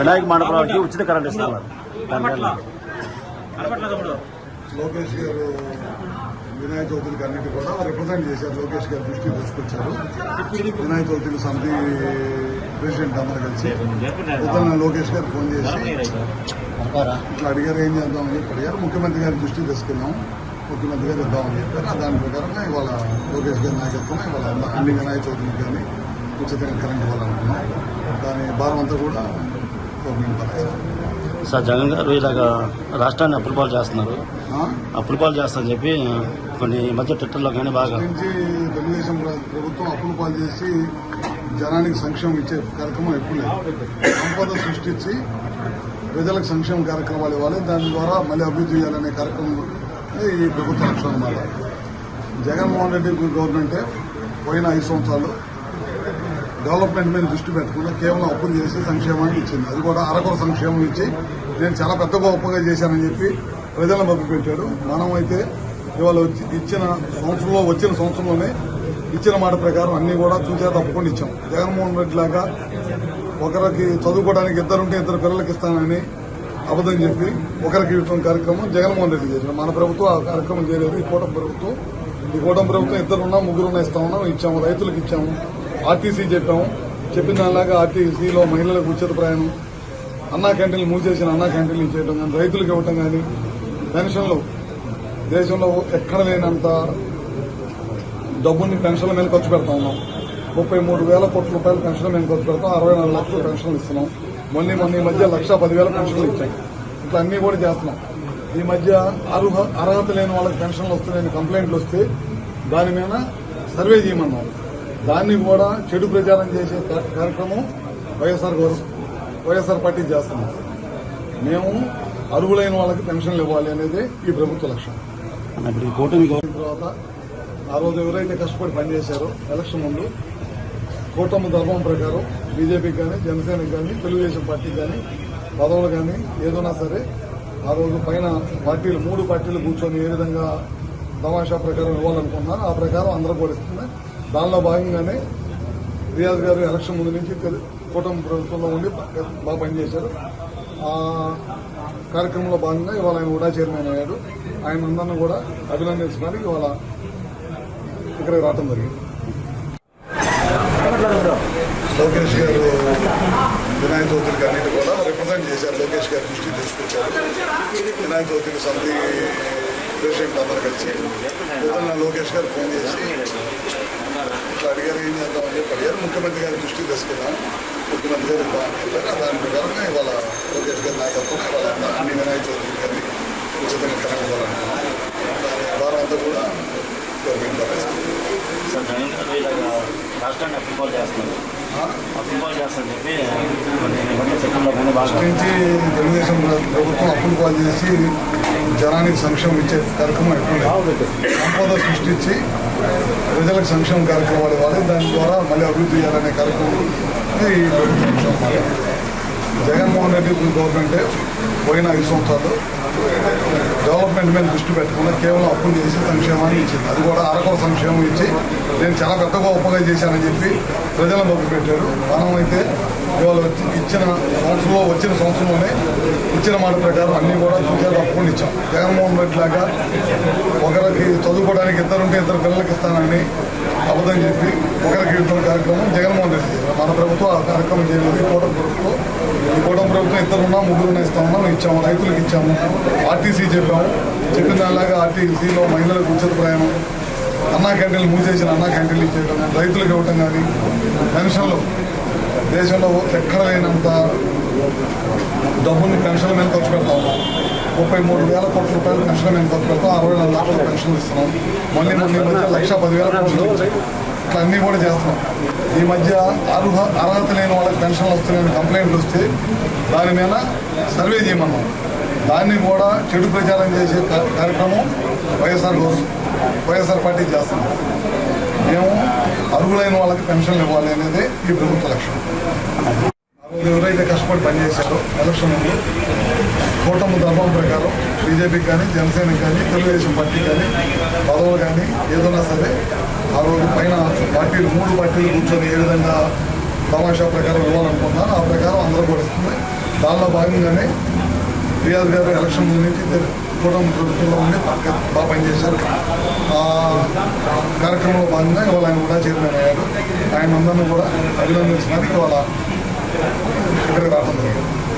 వినాయక మండపాలకి ఉచిత కరెంట్ ఇస్తున్నారు లోకేష్ గారు వినాయక చవితికి అన్నిటి కూడా రిప్రజెంట్ చేశారు. లోకేష్ గారు దృష్టికి తీసుకొచ్చారు. వినాయక చవితికి సమితి ప్రెసిడెంట్ అందరూ కలిసి. పొద్దున్న లోకేష్ గారు ఫోన్ చేసి ఇట్లా అడిగారు ఏం చేద్దామని చెప్పి అడిగారు. ముఖ్యమంత్రి గారి దృష్టికి తీసుకెళ్ళాం ముఖ్యమంత్రి గారు ఇద్దామని చెప్పారు. దాని ప్రకారంగా ఇవాళ లోకేష్ గారి నాయకత్వం ఇవాళ అన్ని వినాయక చవితికి కానీ ఉచితంగా కరెంట్ ఇవ్వాలనుకున్నాం. దాని భారం అంతా కూడా. సార్ జగన్ గారు ఇలాగ రాష్ట్రాన్ని అప్పుల పాలు చేస్తున్నారు. ఆ? అప్పుల పాలు చేస్తా అని చెప్పి కొన్ని మధ్య ట్విట్టర్లో కానీ బాగా తెలుగుదేశం ప్ర- ప్రభుత్వం అప్పులు పాలు చేసి జనానికి సంక్షేమం ఇచ్చే కార్యక్రమం ఎప్పుడు లేదు. సంపద సృష్టించి ప్రజలకు సంక్షేమ కార్యక్రమాలు ఇవ్వాలి. దాని ద్వారా మళ్ళీ అభివృద్ధి చేయాలనే కార్యక్రమం ఈ ప్రభుత్వ లక్ష్యం అన్నమాట. జగన్మోహన్ రెడ్డి గవర్నమెంటే పోయిన ఐదు సంవత్సరాలు డెవలప్మెంట్ మీద దృష్టి పెట్టకుండా కేవలం అప్పులు చేసి సంక్షేమాన్ని ఇచ్చింది. అది కూడా అరకొర సంక్షేమం ఇచ్చి నేను చాలా పెద్ద గొప్పగా చేశానని చెప్పి ప్రజలను మభ్య పెట్టాడు మనం అయితే ఇవాళ వచ్చి ఇచ్చిన సంవత్సరంలో వచ్చిన సంవత్సరంలోనే ఇచ్చిన మాట ప్రకారం అన్నీ కూడా చూసే తప్పకుండా ఇచ్చాం. జగన్మోహన్ రెడ్డి లాగా ఒకరికి చదువుకోవడానికి ఇద్దరుంటే ఇద్దరు పిల్లలకి ఇస్తానని అబద్ధం చెప్పి ఒకరికి ఇవ్వడం కార్యక్రమం జగన్మోహన్ రెడ్డి చేశారు. మన ప్రభుత్వం ఆ కార్యక్రమం చేయలేదు. ఈ కూటమి ప్రభుత్వం ఈ కూటమి ప్రభుత్వం ఇద్దరున్నా ముగ్గురున్నా ఇస్తా ఉన్నాం ఇచ్చాము రైతులకు ఇచ్చాము. ఆర్టీసీ చెప్పాము. చెప్పిన దానిలాగా ఆర్టీసీలో మహిళలకు ఉచిత ప్రయాణం అన్నా క్యాంటీన్లు మూసేసిన అన్నా క్యాంటీన్లు ఇచ్చేయడం కానీ రైతులకు ఇవ్వటం కానీ పెన్షన్లు. దేశంలో ఎక్కడ లేనంత డబ్బుని పెన్షన్ల మీద ఖర్చు పెడతా ఉన్నాం. ముప్పై మూడు వేల కోట్ల రూపాయలు పెన్షన్ మేము ఖర్చు పెడతాం. అరవై నాలుగు లక్షలు పెన్షన్లు ఇస్తున్నాం. మొన్న మొన్న ఈ మధ్య లక్ష పదివేల పెన్షన్లు ఇచ్చాయి ఇట్లా అన్నీ కూడా చేస్తున్నాం. ఈ మధ్య అర్హ అర్హత లేని వాళ్ళకి పెన్షన్లు వస్తున్నాయని కంప్లైంట్లు వస్తే దాని మీద సర్వే చేయమన్నాం. దాన్ని కూడా చెడు ప్రచారం చేసే కార్యక్రమం వైఎస్ఆర్ గౌరవ వైఎస్ఆర్ పార్టీ చేస్తున్నాం మేము అర్హులైన వాళ్ళకి పెన్షన్లు ఇవ్వాలి అనేది ఈ ప్రభుత్వ లక్ష్యం. తర్వాత ఆ రోజు ఎవరైతే కష్టపడి పనిచేశారో ఎలక్షన్ ముందు కూటమి ధర్మం ప్రకారం బీజేపీకి కానీ జనసేనకి కానీ తెలుగుదేశం పార్టీకి కానీ పదవులు కానీ ఏదైనా సరే ఆ రోజు పైన పార్టీలు మూడు పార్టీలు కూర్చొని ఏ విధంగా తమాషా ప్రకారం ఇవ్వాలనుకున్నారో ఆ ప్రకారం అందరూ కూడా ఇస్తున్నారు దానిలో భాగంగానే రియాజ్ గారు ఎలక్షన్ ముందు నుంచి కూటమి ప్రభుత్వంలో ఉండి బాగా పనిచేశారు. ఆ కార్యక్రమంలో భాగంగా ఇవాళ ఆయన కూడా చైర్మన్ అయ్యాడు. ఆయన అందరిని కూడా అభినందించడానికి ఇవాళ ఇక్కడికి రావటం జరిగింది. లోకేష్ గారు వినాయక చవితికి అన్నిటి కూడా రిప్రజెంట్ చేశారు. లోకేష్ గారు దృష్టి తీసుకొచ్చారు. వినాయక చవితికి సమితి ప్రెసిడెంట్ అందరూ కలిసి పొద్దున్న లోకేష్ గారు ఫోన్ చేసి ఇట్లా అడిగారు ఏం చేద్దామని చెప్పి అడిగారు ముఖ్యమంత్రి గారి దృష్టికి తీసుకెళ్ళాం ముఖ్యమంత్రి గారు ఇద్దామని చెప్పారు దాని ప్రకారంగా ఇవాళ లోకేష్ గారి నాయకత్వం ఇవాళ అన్ని వినాయక చవితికి కానీ ఉచితంగా కరెంట్ ఇవ్వాలనుకున్నాం దాని వారం అంతా కూడా గవర్నమెంట్ భరిస్తుంది. సార్ జగన్ గారు ఇలాగ రాష్ట్రాన్ని అప్పుల పాలు చేస్తున్నారు ఆ? అప్పుల పాలు చేస్తా అని చెప్పి కొన్ని ఈ మధ్య ట్విట్టర్లో కానీ బాగా నుంచి తెలుగుదేశం ప్రభుత్వం అప్పులు పాలు చేసి జనానికి సంక్షేమం ఇచ్చే కార్యక్రమం ఎప్పుడు సంపద సృష్టించి ప్రజలకు సంక్షేమ కార్యక్రమాలు ఇవ్వాలి. దాని ద్వారా మళ్ళీ అభివృద్ధి చేయాలనే కార్యక్రమం ఈ జగన్మోహన్ రెడ్డి గవర్నమెంటే పోయిన ఐదు సంవత్సరాలు డెవలప్మెంట్ మీద దృష్టి పెట్టకుండా కేవలం అప్పులు చేసి సంక్షేమాన్ని ఇచ్చింది. అది కూడా అరకొర సంక్షేమం ఇచ్చి నేను చాలా పెద్ద గొప్పగా చేశానని చెప్పి ప్రజలను మొగ్గు పెట్టారు. మనం అయితే ఇవాళ వచ్చి ఇచ్చిన సంవత్సరంలో వచ్చిన సంవత్సరంలోనే ఇచ్చిన మాట ప్రకారం అన్నీ కూడా చూసారు అప్పులు ఇచ్చాం. జగన్మోహన్ రెడ్డి లాగా ఒకరికి చదువుకోవడానికి ఇద్దరుంటే ఇద్దరు పిల్లలకి ఇస్తానని అబద్ధం చెప్పి ఒకరి ఇవ్వడం కార్యక్రమం జగన్మోహన్ రెడ్డి మన ప్రభుత్వం ఆ కార్యక్రమం చేయలేదు. కూటమి ప్రభుత్వం. ఈ కూటమి ప్రభుత్వం ఇద్దరున్నా ముగ్గురున్నా ఇస్తా ఉన్నాం ఇచ్చాము రైతులకు ఇచ్చాము ఆర్టీసీ చెప్పాము. చెప్పిన దానిలాగా ఆర్టీసీలో మహిళలకు ఉచిత ప్రయాణం అన్నా క్యాంటీన్లు మూసేసిన అన్నా క్యాంటీన్లు ఇచ్చేయడం రైతులకు ఇవ్వటం కానీ పెన్షన్లు. దేశంలో ఎక్కడ లేనంత డబ్బుని పెన్షన్ల మీద ఖర్చు పెడతా ఉన్నాం. ముప్పై మూడు వేల కోట్ల రూపాయలు పెన్షన్ల మీద ఖర్చు పెడతాం. అరవై నాలుగు లక్షల పెన్షన్లు ఇస్తున్నాం. మళ్ళీ మళ్ళీ మధ్య లక్ష పదివేల కోట్లు ఇట్లా అన్నీ కూడా చేస్తున్నాం ఈ మధ్య అర్హ అర్హత లేని వాళ్ళకి పెన్షన్లు వస్తున్నాయని కంప్లైంట్లు వస్తే దాని మీద సర్వే చేయమన్నాం. దాన్ని కూడా చెడు ప్రచారం చేసే కార్యక్రమం వైఎస్ఆర్ వైఎస్ఆర్ పార్టీ చేస్తున్నాం మేము అర్హులైన వాళ్ళకి పెన్షన్లు ఇవ్వాలి అనేది ఈ ప్రభుత్వ లక్ష్యం. ఎవరైతే కష్టపడి పనిచేశారో ఎలక్షన్ ముందు కూటమి ధర్మం ప్రకారం బీజేపీకి కానీ జనసేనకి కానీ తెలుగుదేశం పార్టీ కానీ పదవులు కానీ ఏదైనా సరే ఆ రోజు పైన పార్టీలు మూడు పార్టీలు కూర్చొని ఏ విధంగా తమాషా ప్రకారం ఇవ్వాలనుకున్నారో ఆ ప్రకారం అందరూ కూడా ఇస్తుంది. దానిలో భాగంగానే రియాజ్ గారు ఎలక్షన్ ముందు నుంచి కూటమి ప్రభుత్వంలో ఉండి బాగా బాగా పనిచేశారు. ఆ కార్యక్రమంలో భాగంగా ఇవాళ ఆయన కూడా చైర్మన్ అయ్యారు. ఆయన అందరినీ కూడా అభినందించడానికి ఇవాళ ఇక్కడికి రావడం జరిగింది